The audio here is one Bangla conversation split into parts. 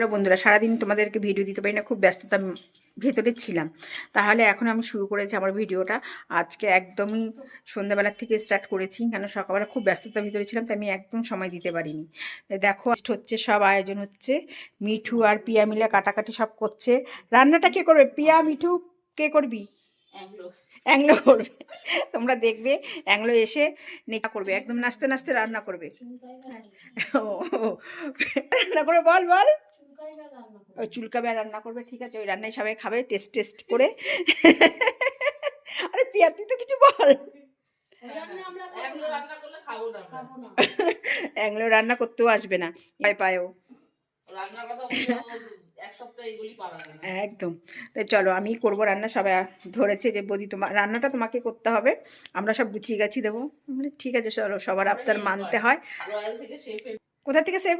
হ্যালো বন্ধুরা সারাদিন তোমাদেরকে ভিডিও দিতে পারি না খুব ব্যস্ততার ভেতরে ছিলাম। তাহলে এখন আমি শুরু করেছি আমার ভিডিওটা আজকে একদমই সন্ধ্যাবেলার থেকে স্টার্ট করেছি কেন সকালবেলা খুব ব্যস্ততার ভিতরে ছিলাম তাই আমি একদম সময় দিতে পারিনি। দেখো হচ্ছে সব আয়োজন হচ্ছে মিঠু আর পিয়া মিলে কাটাকাটি সব করছে। রান্নাটা কে করবে? পিয়া মিঠু কে করবি? অ্যাংলো। করবে। তোমরা দেখবে অ্যাংলো এসে নেকা করবে একদম নাচতে নাচতে রান্না করবে। রান্না করে বল বল। ওই চুলকাবে আর রান্না করবে ঠিক আছে ওই রান্নায় সবাই খাবে টেস্ট টেস্ট করে। আরে পিয়া তুই তো কিছু বল। অ্যাংলো রান্না করতেও আসবে না পায়ে পায়েও। একদম। তাই চলো আমি করব রান্না সবাই ধরেছে যে বৌদি তোমার রান্নাটা তোমাকে করতে হবে আমরা সব গুছিয়ে গাছি দেবো। ঠিক আছে চলো সবার আপনার মানতে হয়। কোথা থেকে সে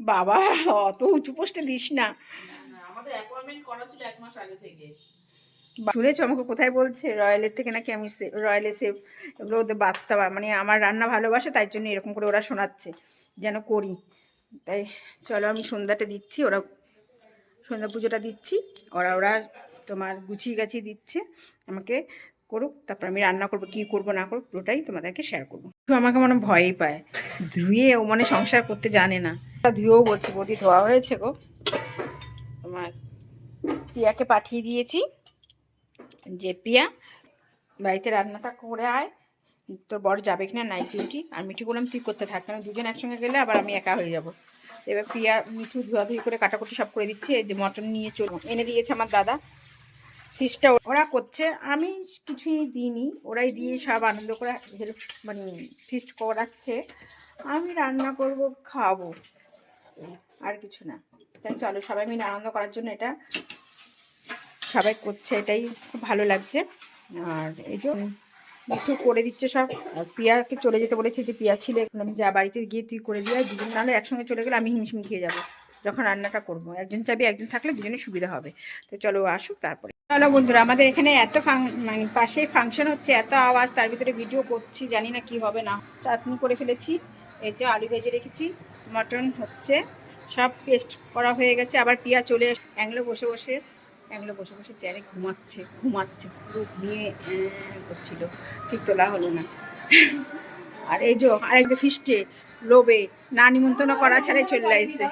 বাবা অত উঁচু পোস্টে দিস না। আমাদের অ্যাপয়েন্টমেন্ট করা ছিল এক মাস আগে থেকে। শুনেছো আমাকে কোথায় বলছে? রয়্যালের থেকে নাকি আমি রয়্যালে সেভ এগুলো ওদের বার্তা বা- মানে আমার রান্না ভালোবাসে তাই জন্য এরকম করে ওরা শোনাচ্ছে যেন করি। তাই চলো আমি সন্ধ্যাটা দিচ্ছি ওরা সন্ধ্যা পুজোটা দিচ্ছি ওরা ওরা তোমার গুছিয়ে গাছিয়ে দিচ্ছে আমাকে করুক তারপর আমি রান্না করব কী করব না করব পুরোটাই তোমাদেরকে শেয়ার করব। আমাকে মনে ভয়ই পায়। ধুয়ে ও মানে সংসার করতে জানে না। ধুয়েও বলছে, বৌদি, ধোয়া হয়েছে গো। তোমার পিয়াকে পাঠিয়ে দিয়েছি। যে পিয়া, বাড়িতে রান্নাটা করে আয়। তোর বড় যাবে কিনা নাইট ডিউটি আর মিঠু বললাম, তুই করতে থাক কারণ দুজন একসঙ্গে গেলে আবার আমি একা হয়ে যাব। এবার পিয়া, মিঠু ধোয়াধুয়ি করে কাটাকুটি সব করে দিচ্ছে। যে মটন নিয়ে চল এনে দিয়েছে আমার দাদা। ফিসটা ওরা করছে। আমি কিছুই দিইনি। ওরাই দিয়ে সব আনন্দ করে মানে ফিস্ট করাচ্ছে। আমি রান্না করব, খাব। আর কিছু না। তাই চলো সবাই মিলে আনন্দ করার জন্য এটা, সবাই করছে এটাই খুব ভালো লাগছে। আর এই যে করে দিচ্ছে সব। পিয়াকে চলে যেতে বলেছে যে পিয়া ছিল আমি যা বাড়িতে গিয়ে তুই করে দিয়ে দুজন নাহলে একসঙ্গে চলে গেলে আমি হিমশিম খেয়ে যাব। যখন রান্নাটা করব। একজন চাবি একজন থাকলে দুজনের সুবিধা হবে। তো চলো আসুক, তারপরে চলো বন্ধুরা, আমাদের এখানে এত মানে পাশেই ফাংশন হচ্ছে, এত আওয়াজ, তার ভিতরে ভিডিও করছি, জানি না কি হবে না। চাটনি করে ফেলেছি, এই যে আলু ভেজে রেখেছি মটন হচ্ছে, সব পেস্ট করা হয়ে গেছে, আবার পিয়া চলে অ্যাংলো বসে বসে, অ্যাংলো বসে বসে চেয়ারে ঘুমাচ্ছে ঘুমাচ্ছে, পুরো ঘুমিয়ে করছিল, ঠিক তোলা হলো না। আর এই যে আরেকটা ফিস্টে লোবে না নিমন্ত্রণ করা ছাড়াই চলে আসছে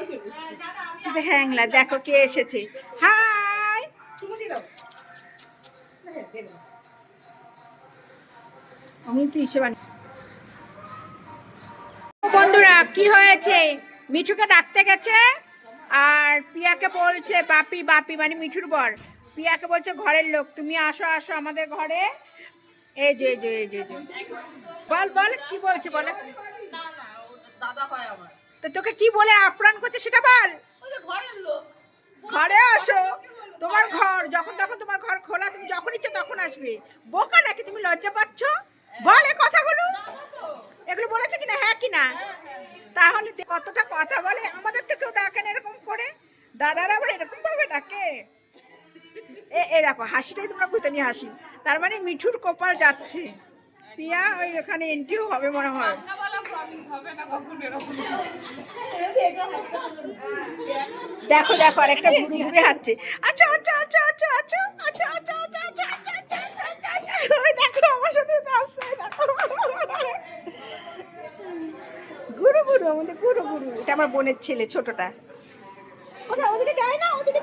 হ্যাংলা দেখো কে এসেছে। হাই! হিসেবে বন্ধুরা কি হয়েছে? মিঠুকে ডাকতে গেছে আর পিয়াকে বলছে বাপি বাপি মানে মিঠুর বর। পিয়াকে বলছে ঘরের লোক তুমি আসো আসো আমাদের ঘরে। এই যে যে যে যে। বল বল কি বলছে বলে। দাদা হয় আমার। তো তোকে কি বলে আপ্রাণ করছে সেটা বল। ঘরের লোক। ঘরে আসো। তোমার ঘর, যখন তখন তোমার ঘর খোলা, তুমি যখন ইচ্ছে তখন আসবে। বোকা নাকি তুমি লজ্জা পাচ্ছ? বল কথাগুলো। এগুলো বলেছে কিনা? হ্যাঁ কিনা? তাহলে কতটা কথা বলে? আমাদের তো কেউ ডাকেন এরকম করে। দাদারা আবার এরকম ভাবে ডাকে। এ দেখো, হাসিটাই তোমরা বুঝতে নিয়ে হাসি। তার মানে মিঠুর কপাল যাচ্ছে। পিয়া, ওই ওখানে এন্ট্রিও হবে মনে হয়। না দেখো দেখো আরেকটা ঘুরে ঘুরে হাঁটছে আচ্ছা আচ্ছা আচ্ছা আচ্ছা আচ্ছা আচ্ছা আচ্ছা আচ্ছা আচ্ছা আচ্ছা আচ্ছা আচ্ছা আচ্ছা আচ্ছা ওই দেখো আমার সাথে আসছে দেখো গুরু গুরু আমাদের গুরু গুরু এটা আমার বোনের ছেলে ছোটটা কোথায় ওদিকে যায় না ওদিকে